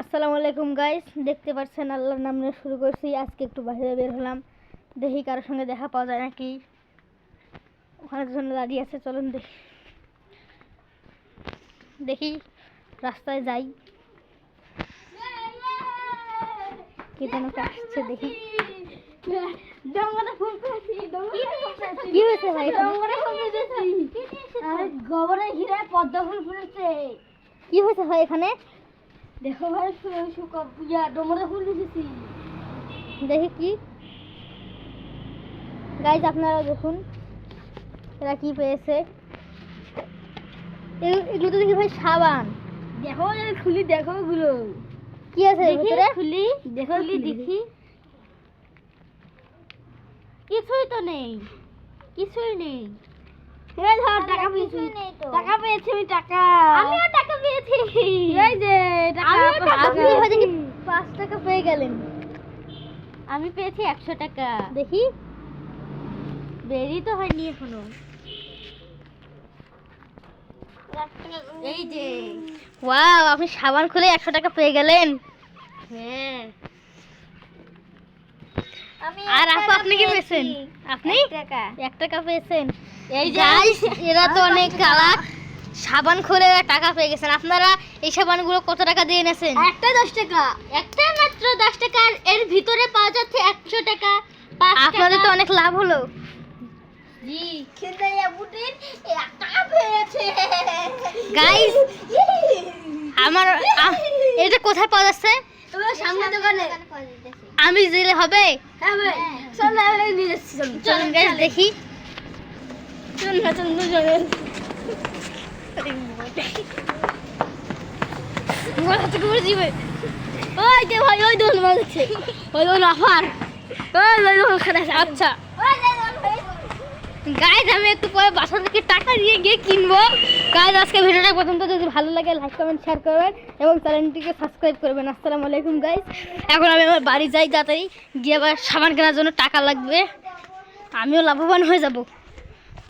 আসসালামু আলাইকুম গাইস দেখতে পাচ্ছেন আল্লাহর নাম নিয়ে শুরু করছি। আজকে একটু বাইরে বের হলাম। দেখি কারোর সঙ্গে দেখা পাওয়া যায় নাকি। ওখানে দুজনে দাঁড়িয়ে আছে, চলুন দেখি। দেখি, রাস্তায় যাই। কি যেন আসছে, দেখি। হয়েছে কি হয়েছে ভাই এখানে? দেখো ভাই ইয়া ডোমরে ফুল দিতেছি। দেখি কি? গাইজ আপনারা দেখুন এরা কি পেয়েছে। এগুলো তো দেখি ভাই সাবান। দেখো খুলি দেখো কি আছে ভিতরে? খুলি দেখো দেখি। কিছুই তো নেই কিছুই নেই। টাকা পেয়েছি। টাকা পেয়েছি আমি টাকা। আমিও টাকা পেয়েছি। আপনি হয়তো কি পাঁচ টাকা পেয়ে গেলেন। আমি পেয়েছি একশো টাকা। দেখি। বেরি তো হয়নি এখনও। এই যে। ওয়াও আপনি সাবান খুলে একশো টাকা পেয়ে গেলেন। হ্যাঁ। আর আপু আপনি কি পেয়েছেন? আপনি? টাকা। এক টাকা পেয়েছেন। এই যে। এরা তো অনেক চালাক। সাবান খুলে টাকা পেয়ে গেছেন। আপনারা এই সাবানগুলো কত টাকা দিয়ে এনেছেন? একটা দশ টাকা। একটা মাত্র দশ টাকা আর এর ভিতরে পাওয়া যাচ্ছে একশো টাকা আপনাদের তো অনেক লাভ হলো। গাইস আমার এটা কোথায় পাওয়া যাচ্ছে? সামনে দোকানে। আমি দিলে হবে? হ্যাঁ গাইস দেখি। চল না চল। আচ্ছা গাইজ আমি একটু পরে বাসা থেকে টাকা দিয়ে গিয়ে কিনবো গাইজ আজকে ভিডিওটা প্রথম তো যদি ভালো লাগে লাইক কমেন্ট শেয়ার করবেন এবং চ্যানেলটিকে সাবস্ক্রাইব করবেন আসসালামু আলাইকুম গাইজ এখন আমি আমার বাড়ি যাই তাড়াতাড়ি গিয়ে আবার সাবান কেনার জন্য টাকা লাগবে আমিও লাভবান হয়ে যাব